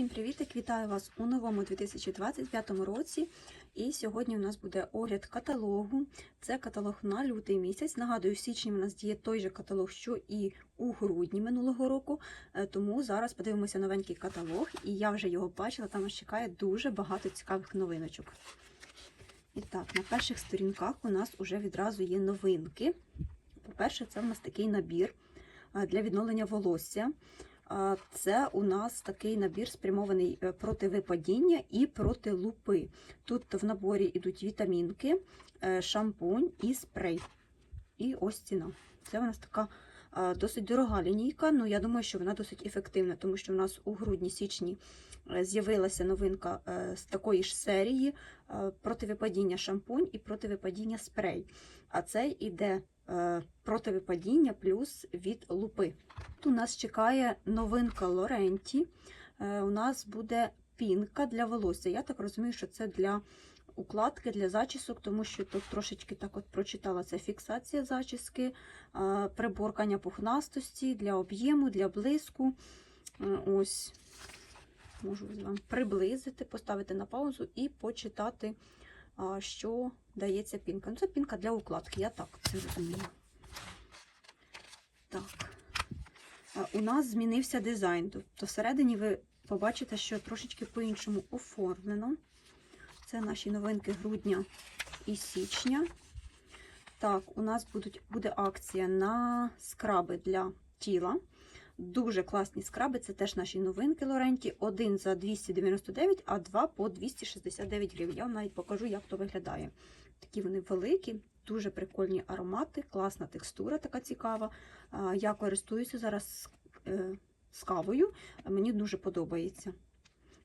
Всім привіт! Вітаю вас у новому 2025 році. І сьогодні у нас буде огляд каталогу. Це каталог на лютий місяць. Нагадую, в січні у нас діє той же каталог, що і у грудні минулого року. Е, Тому зараз подивимося новенький каталог, і я вже його бачила. Там нас чекає дуже багато цікавих новиночок. І так, на перших сторінках у нас вже відразу є новинки. По-перше, це в нас такий набір е, для відновлення волосся. Це у нас такий набір спрямований е, проти випадіння і проти лупи. Тут в наборі йдуть вітамінки, е, шампунь і спрей. І ось ціна. Це у нас така досить дорога лінійка. Ну я думаю, що вона досить ефективна, тому що в нас у грудні-січні е, з'явилася новинка з такої ж серії е, проти випадіння шампунь і проти випадіння спрей. А цей іде е, проти випадіння плюс від лупи. Тут у нас чекає новинка Лоренті. Е, У нас буде пінка для волосся. Я так розумію, що це для укладки, для зачісок, тому що тут трошечки так от прочитала це фіксація зачіски, е, приборкання пухнастості для об'єму, для блиску. Ось можу вам приблизити, поставити на паузу і почитати, що дається пінка. Ну, це пінка для укладки, я так це розумію. Так. У нас змінився дизайн. Тобто всередині ви побачите, що трошечки по-іншому оформлено. Це наші новинки грудня і січня. Так, у нас будуть, буде акція на скраби для тіла. Дуже класні скраби, це теж наші новинки Лоренті. Один за 299, а два по 269 гривень. Я вам навіть покажу, як то виглядає. Такі вони великі, дуже прикольні аромати, класна текстура, така цікава. Я користуюся зараз е, з кавою, мені дуже подобається.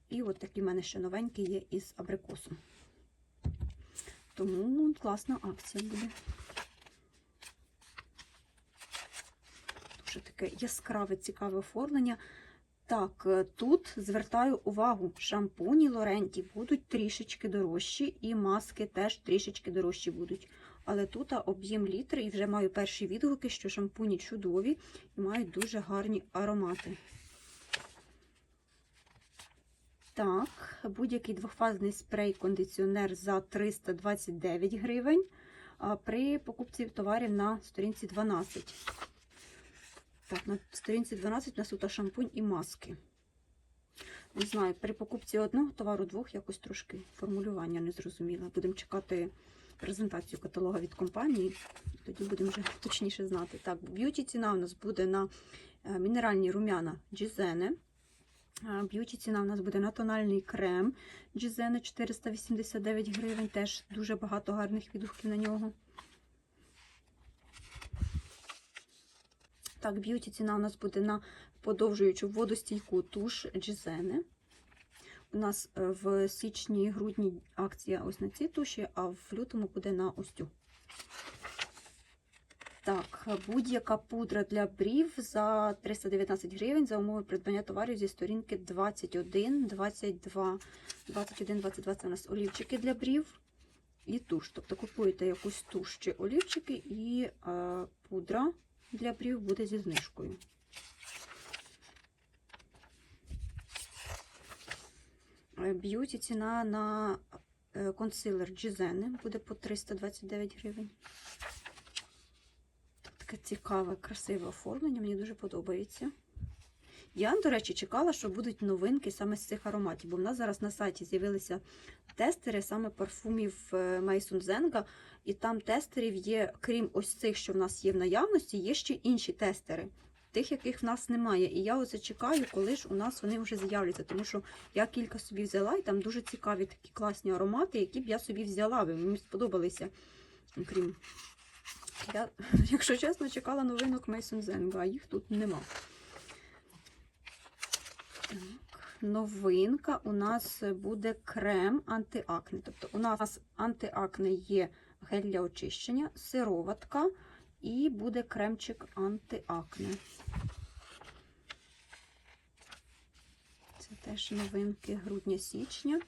І от такі в мене ще новенькі є із абрикосом. Тому класна акція буде. Дуже таке яскраве, цікаве оформлення. Так, е, тут звертаю увагу, шампуні Лоренті будуть трішечки дорожчі, і маски теж трішечки дорожчі будуть. Але тут об'єм літр, і вже маю перші відгуки, що шампуні чудові і мають дуже гарні аромати. Так, будь-який двохфазний спрей-кондиціонер за 329 гривень. При покупці товарів на сторінці 12. Так, на сторінці 12 у нас тут шампунь і маски. Не знаю, при покупці одного товару двох якось трошки формулювання не зрозуміла. Будемо чекати презентацію каталога від компанії, тоді будемо вже точніше знати. Так, б'юті ціна у нас буде на е, мінеральні рум'яна Джізене. Б'юті ціна у нас буде на тональний крем Джізене 489 гривень. Теж дуже багато гарних відгуків на нього. Так, б'юті ціна у нас буде на подовжуючу водостійку туш Джізене. У нас е, в січні грудні акція ось на ці туші, а в лютому буде на ось цю. Так, будь-яка пудра для брів за 319 гривень за умови придбання товарів зі сторінки 21, 22, 21, 22 це у нас олівчики для брів і туш. Тобто купуєте якусь туш чи олівчики, і е, пудра для прів буде зі знижкою. Е, Б'юті ціна на е, консилер Джизени буде по 329 гривень. Таке цікаве, красиве оформлення, мені дуже подобається. Я, до речі, чекала, що будуть новинки саме з цих ароматів, бо в нас зараз на сайті з'явилися тестери саме парфумів е, Maison Zenga, і там тестерів є, крім ось цих, що в нас є в наявності, є ще інші тестери, тих, яких в нас немає. І я оце чекаю, коли ж у нас вони вже з'являться, тому що я кілька собі взяла, і там дуже цікаві такі класні аромати, які б я собі взяла. Мені сподобалися. Крім я, якщо чесно, чекала новинок Mason Zenga, а їх тут нема. Так, новинка у нас буде крем антиакне. Тобто у нас антиакне є гель для очищення, сироватка і буде кремчик антиакне. Це теж новинки грудня-січня.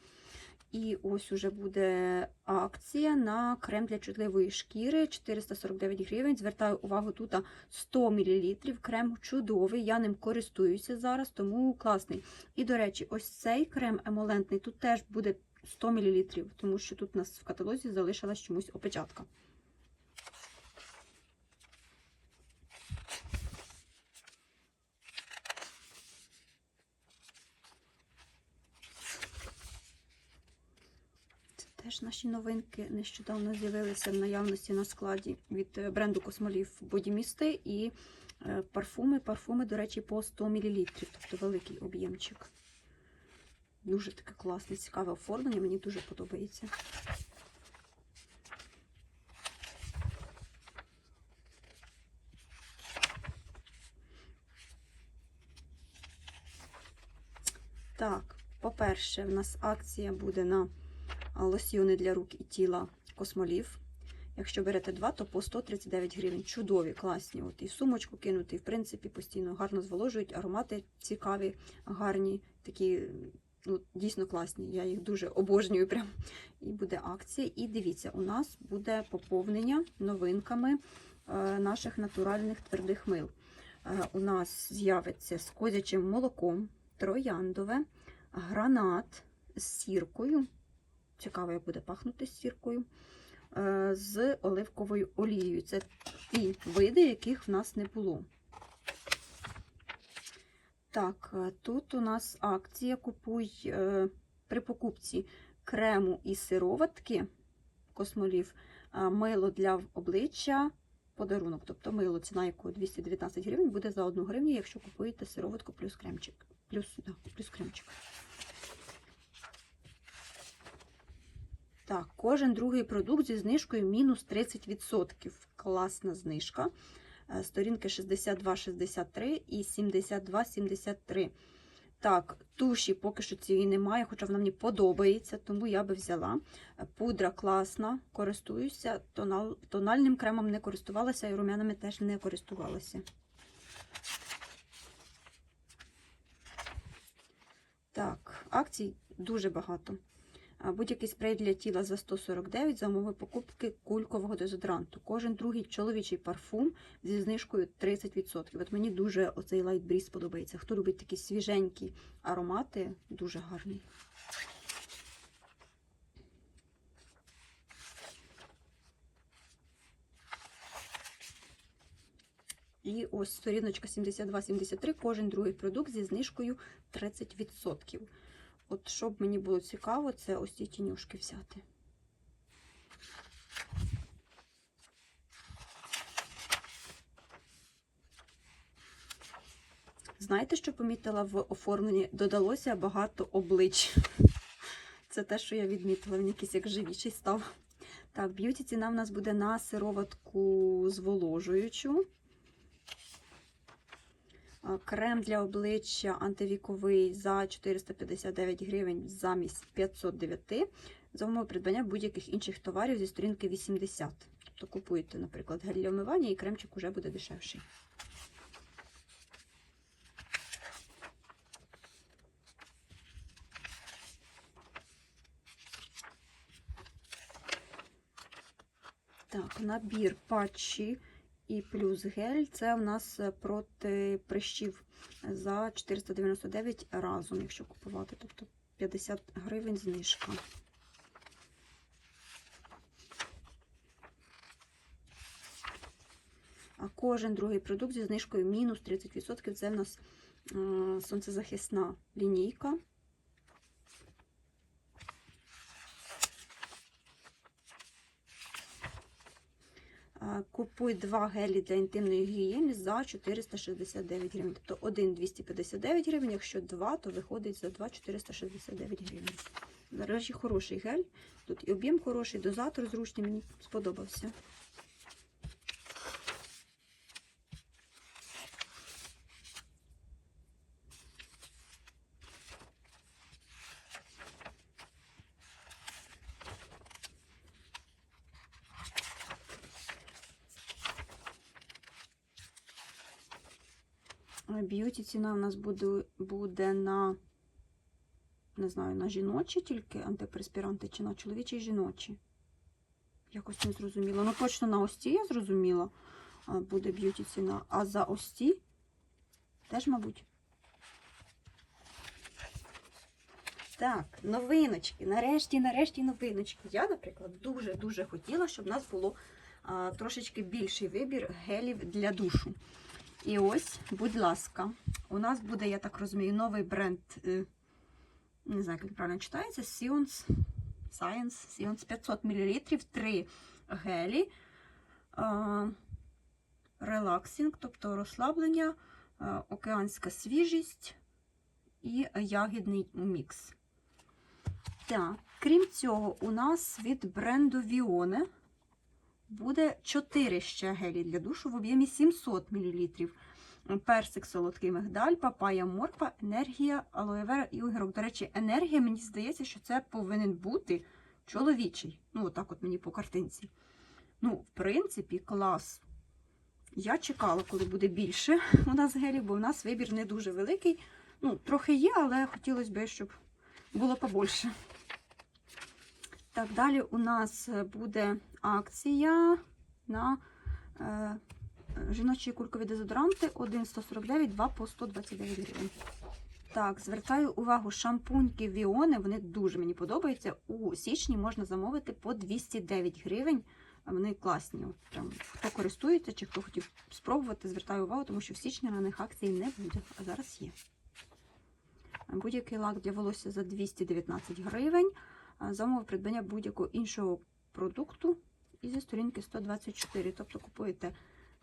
І ось уже буде акція на крем для чутливої шкіри 449 гривень. Звертаю увагу, тут 100 мл. Крем чудовий, я ним користуюся зараз, тому класний. І, до речі, ось цей крем емолентний тут теж буде 100 мл, тому що тут у нас в каталозі залишилась чомусь опечатка. Це теж наші новинки нещодавно з'явилися в наявності на складі від е, бренду Космолів Бодімісти і е, парфуми. Парфуми, до речі, по 100 мл, тобто великий об'ємчик. Дуже таке класне, цікаве оформлення, мені дуже подобається. Так, по-перше, в нас акція буде на лосьйони для рук і тіла Космолів. Якщо берете два, то по 139 гривень. Чудові, класні. От І сумочку кинути, і в принципі постійно гарно зволожують. Аромати цікаві, гарні, такі ну, дійсно класні. Я їх дуже обожнюю. Прям. І буде акція. І дивіться, у нас буде поповнення новинками е, наших натуральних твердих мил. Е, у нас з'явиться з козячим молоком, трояндове, гранат з сіркою. Цікаво, як буде пахнути сіркою. е, З оливковою олією. Це ті види, яких в нас не було. Так, е, тут у нас акція купуй е, при покупці крему і сироватки космолів, мило для обличчя, подарунок. Тобто мило, ціна якого 219 гривень, буде за 1 гривню, якщо купуєте сироватку плюс кремчик. Плюс, да, плюс кремчик. Так, кожен другий продукт зі знижкою мінус 30%. Класна знижка. Е, Сторінки 62-63 і 72-73. Так, туші поки що цієї немає, хоча вона мені подобається, тому я би взяла. Е, Пудра класна, користуюся. Тонал, тональним кремом не користувалася і румянами теж не користувалася. Так, акцій дуже багато. Будь-який спрей для тіла за 149 за умови покупки кулькового дезодоранту. Кожен другий чоловічий парфум зі знижкою 30%. От мені дуже оцей Light Breeze подобається. Хто любить такі свіженькі аромати, дуже гарний. І ось сторіночка 72-73, кожен другий продукт зі знижкою 30%. От щоб мені було цікаво, це ось ці тінюшки взяти. Знаєте, що помітила в оформленні? Додалося багато облич. Це те, що я відмітила, він якийсь як живіший став. Так, б'юті ціна в нас буде на сироватку зволожуючу. А, Крем для обличчя антивіковий за 459 гривень замість 509 за умови придбання будь-яких інших товарів зі сторінки 80. Тобто купуєте, наприклад, гель для вмивання і кремчик уже буде дешевший. Так, набір патчі і плюс гель. Це у нас е, проти прищів за 499 разом, якщо купувати. Тобто 50 гривень знижка. А кожен другий продукт зі знижкою мінус 30%. Це в нас е, сонцезахисна лінійка. А, Купуй два гелі для інтимної гігієни за 469 гривень. Тобто один 259 гривень, якщо два, то виходить за 2 469 гривень. Наразі хороший гель. Тут і об'єм хороший, дозатор зручний, мені сподобався. Б'юті ціна у нас буде, буде на не знаю, на жіночі тільки антипреспіранти чи на чоловічі і жіночі. Якось не зрозуміла. Ну, точно на ості я зрозуміла, буде б'юті ціна. А за ості теж, мабуть. Так, новиночки. Нарешті, нарешті новиночки. Я, наприклад, дуже-дуже хотіла, щоб у нас було а, трошечки більший вибір гелів для душу. І ось, будь ласка, у нас буде, я так розумію, новий бренд, е, не знаю, як правильно читається, Science, Science, Science 500 мл, 3 гелі, релаксінг, тобто розслаблення, океанська свіжість і ягідний мікс. Так, крім цього, у нас від бренду Vione буде 4 ще гелі для душу в об'ємі 700 мл. Персик, солодкий мигдаль, папая, морква, енергія, алоевера і огірок. До речі, енергія, мені здається, що це повинен бути чоловічий. Ну, отак от мені по картинці. Ну, в принципі, клас. Я чекала, коли буде більше у нас гелів, бо у нас вибір не дуже великий. Ну, трохи є, але хотілося б, щоб було побольше. Так, далі у нас буде акція на е, жіночі кулькові дезодоранти 1,149, 2 по 129 гривень. Так, звертаю увагу, шампуньки Віони, вони дуже мені подобаються. У січні можна замовити по 209 гривень. Вони класні. Прям, хто користується чи хто хотів спробувати, звертаю увагу, тому що в січні на них акцій не буде, а зараз є. Будь-який лак для волосся за 219 гривень. А Замов придбання будь-якого іншого продукту і зі сторінки 124. Тобто купуєте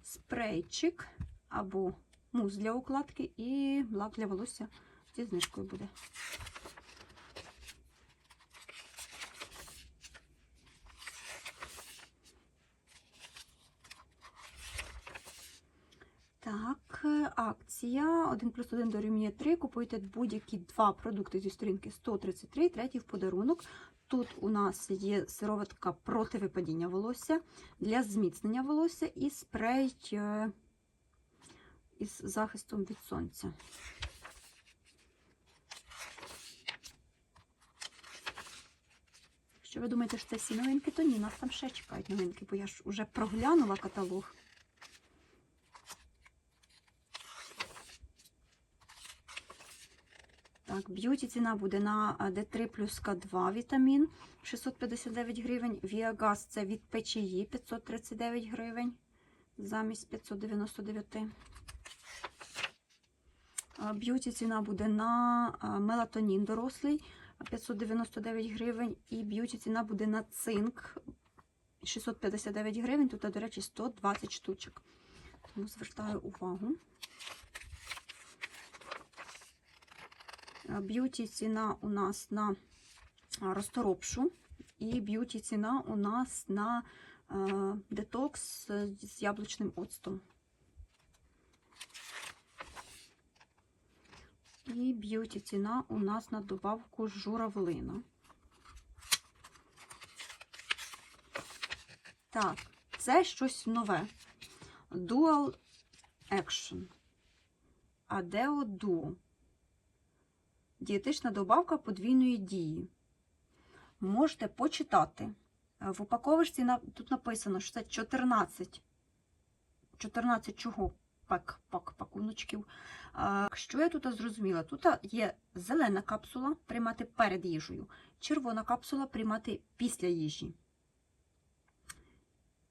спрейчик або мус для укладки і лак для волосся зі знижкою буде. Так, акція 1 плюс 1 дорівнює 3. Купуйте будь-які два продукти зі сторінки 133, третій в подарунок. Тут у нас є сироватка проти випадіння волосся для зміцнення волосся і спрей е, із захистом від сонця. Якщо ви думаєте, що це всі новинки, то ні, нас там ще чекають новинки, бо я ж вже проглянула каталог. Так, б'юті ціна буде на D3 плюс К2 вітамін 659 гривень. Віагаз це від печії 539 гривень замість 599. Б'юті ціна буде на мелатонін дорослий 599 гривень. І б'юті ціна буде на цинк 659 гривень. Тут, до речі, 120 штучок. Тому звертаю увагу. Б'юті ціна у нас на розторопшу, і б'юті ціна у нас на е, детокс з- яблучним оцтом. І б'юті ціна у нас на добавку журавлина. Так, це щось нове. Dual Action. Adeo Duo. Дієтична добавка подвійної дії. Можете почитати. Е, В упаковочці тут написано, що це 14. 14 чого? Пак, пак, пакуночків. Що я тут зрозуміла? Тут є зелена капсула приймати перед їжею, червона капсула приймати після їжі.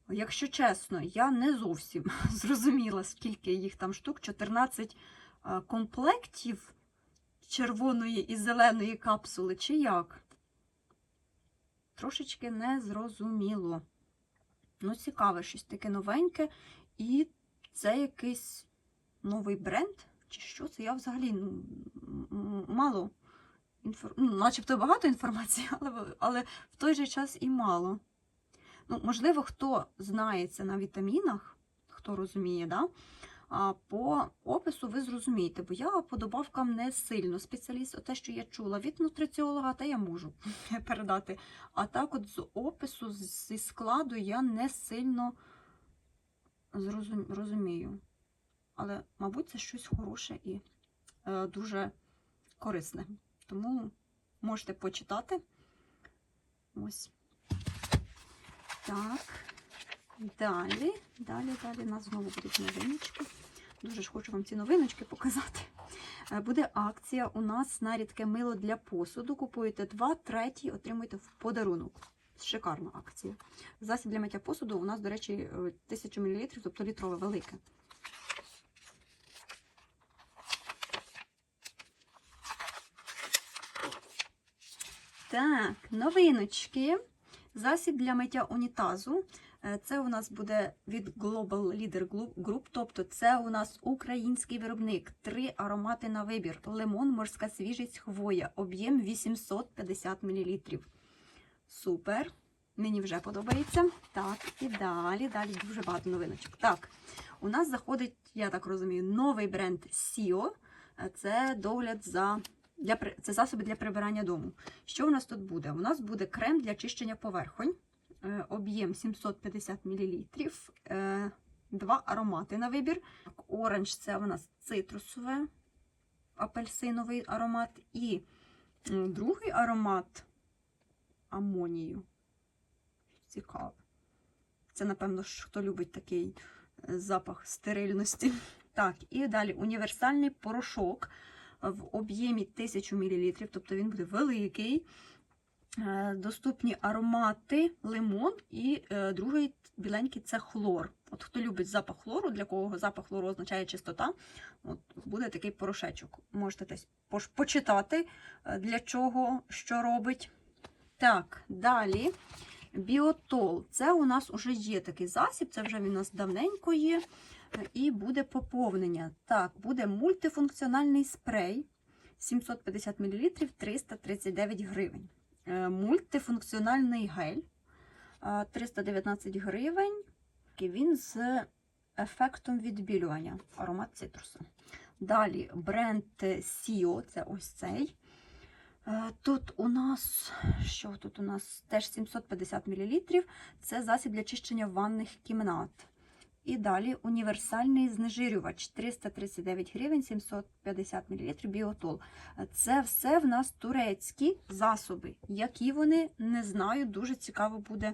Якщо чесно, я не зовсім зрозуміла, скільки їх там штук, 14 е, комплектів червоної і зеленої капсули, чи як? Трошечки не зрозуміло. Ну, цікаве, щось таке новеньке. І це якийсь новий бренд, чи що це? Я взагалі ну, мало інфор... ну, начебто багато інформації, але, але в той же час і мало. Ну, можливо, хто знається на вітамінах, хто розуміє, да? По опису ви зрозумієте, бо я по добавкам не сильно спеціаліст. Те, що я чула від нутриціолога, те я можу передати. А так, от з опису, зі складу я не сильно розумію. Але, мабуть, це щось хороше і е, дуже корисне. Тому можете почитати. Ось. Так. Далі, далі, далі у нас знову будуть новиночки. Дуже ж хочу вам ці новиночки показати. Е, Буде акція у нас на рідке мило для посуду. Купуєте два, третій, отримуєте в подарунок. Шикарна акція. Засіб для миття посуду у нас, до речі, е, 1000 мл, тобто літрове велике. Так, новиночки. Засіб для миття унітазу. Е, Це у нас буде від Global Leader Group, тобто це у нас український виробник. Три аромати на вибір: лимон, морська свіжість, хвоя, об'єм 850 мл. Супер. Мені вже подобається. Так, і далі, далі дуже багато новиночок. Так, у нас заходить, я так розумію, новий бренд Sio. Е, Це догляд за для це засоби для прибирання дому. Що у нас тут буде? У нас буде крем для чищення поверхонь, об'єм 750 мл, е, два аромати на вибір. Оранж це у нас цитрусове, апельсиновий аромат, і другий аромат амонію. Цікаво. Це, напевно, хто любить такий е, запах стерильності. Так, і далі універсальний порошок в об'ємі 1000 мл, тобто він буде великий. Е, Доступні аромати, лимон і е, другий біленький це хлор. От хто любить запах хлору, для кого запах хлору означає чистота, от буде такий порошечок. Можете десь почитати, е, для чого, що робить. Так, далі. Біотол. Це у нас вже є такий засіб, це вже він у нас давненько є. І буде поповнення. Так, буде мультифункціональний спрей 750 мл 339 гривень. Е, Мультифункціональний гель е, 319 гривень. І Він з ефектом відбілювання. Аромат цитруса. Далі бренд Sio, це ось цей. Е, Тут у нас, що тут у нас? Теж 750 мл. Це засіб для чищення ванних кімнат. І далі універсальний знежирювач 339 гривень 750 мл біотол. Це все в нас турецькі засоби. Які вони не знаю, дуже цікаво буде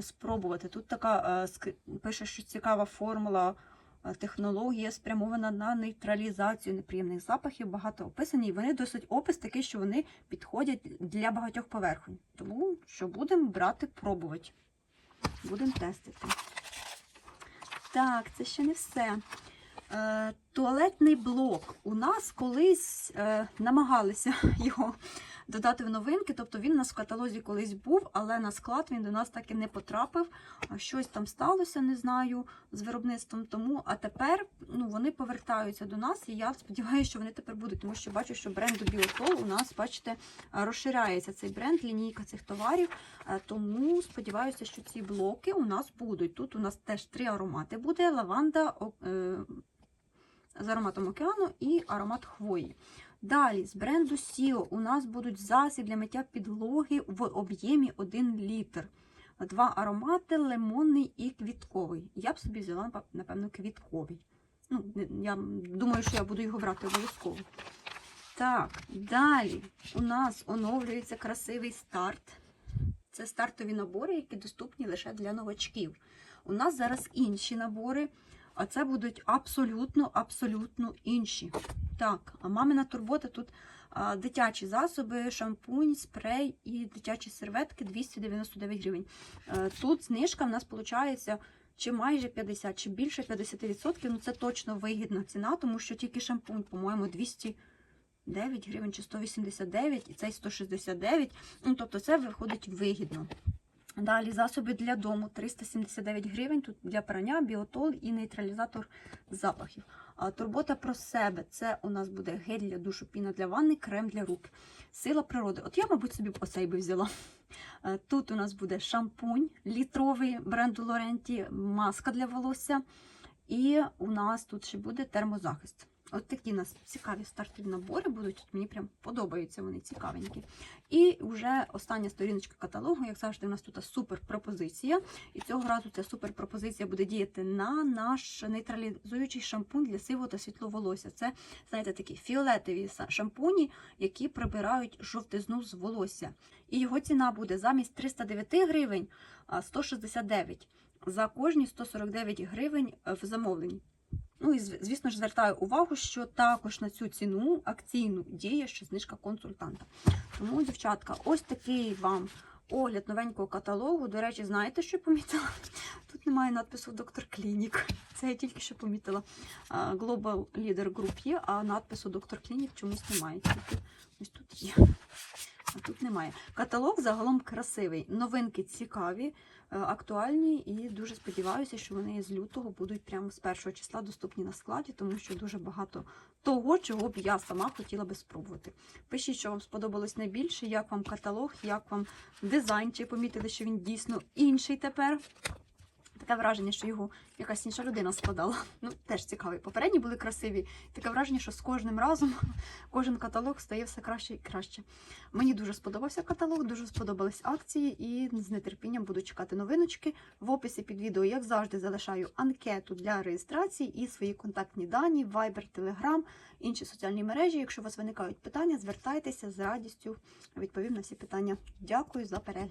спробувати. Тут така е, пише, що цікава формула. е, Технологія спрямована на нейтралізацію неприємних запахів, багато описані, і вони досить опис такий, що вони підходять для багатьох поверхонь. Тому що будемо брати, пробувати. Будемо тестити. Так, це ще не все. Е, туалетний блок. У нас колись е, намагалися його додати в новинки, тобто він у нас в каталозі колись був, але на склад він до нас так і не потрапив. Щось там сталося, не знаю, з виробництвом тому. А тепер ну, вони повертаються до нас, і я сподіваюся, що вони тепер будуть, тому що бачу, що бренду Біотол у нас, бачите, розширяється цей бренд, лінійка цих товарів. Е, Тому сподіваюся, що ці блоки у нас будуть. Тут у нас теж три аромати буде: лаванда е, з ароматом океану і аромат хвої. Далі з бренду Sio у нас будуть засіб для миття підлоги в об'ємі 1 літр. Два аромати лимонний і квітковий. Я б собі взяла, напевно, квітковий. Ну, я думаю, що я буду його брати обов'язково. Так, далі у нас оновлюється красивий старт. Це стартові набори, які доступні лише для новачків. У нас зараз інші набори, а це будуть абсолютно, абсолютно інші. Так, а мамина турбота тут а, дитячі засоби, шампунь, спрей і дитячі серветки 299 гривень. Е, Тут знижка в нас виходить чи майже 50, чи більше 50%. Ну це точно вигідна ціна, тому що тільки шампунь, по-моєму, 209 гривень чи 189, і цей 169. Ну, тобто це виходить вигідно. Далі засоби для дому 379 гривень. Тут для прання, біотол і нейтралізатор запахів. А турбота про себе це у нас буде гель для душу, піна для ванни, крем для рук. Сила природи. От я, мабуть, собі оцей би взяла. Е, Тут у нас буде шампунь літровий бренду Лоренті, маска для волосся. І у нас тут ще буде термозахист. От такі у нас цікаві стартові набори будуть. Мені прям подобаються вони цікавенькі. І вже остання сторіночка каталогу, як завжди, у нас тут супер пропозиція. І цього разу ця супер пропозиція буде діяти на наш нейтралізуючий шампунь для сивого та світлого волосся. Це, знаєте, такі фіолетові шампуні, які прибирають жовтизну з волосся. І його ціна буде замість 309 гривень а, 169 за кожні 149 гривень е, в замовленні. Ну і звісно ж звертаю увагу, що також на цю ціну акційну діє ще знижка консультанта. Тому, дівчатка, ось такий вам огляд новенького каталогу. До речі, знаєте, що я помітила? Тут немає надпису Доктор Клінік. Це я тільки що помітила. Global Leader Group є, а надпису Доктор Клінік чомусь немає. Тільки ось тут є. А тут немає. Каталог загалом красивий. Новинки цікаві, актуальні і дуже сподіваюся, що вони з лютого будуть прямо з першого числа доступні на складі, тому що дуже багато того, чого б я сама хотіла би спробувати. Пишіть, що вам сподобалось найбільше, як вам каталог, як вам дизайн, чи помітили, що він дійсно інший тепер. Таке враження, що його якась інша людина складала. Ну, теж цікавий. Попередні були красиві. Таке враження, що з кожним разом кожен каталог стає все краще і краще. Мені дуже сподобався каталог, дуже сподобались акції, і з нетерпінням буду чекати новиночки. В описі під відео, як завжди, залишаю анкету для реєстрації і свої контактні дані, Viber, Telegram, інші соціальні мережі. Якщо у вас виникають питання, звертайтеся з радістю. Відповім на всі питання. Дякую за перегляд.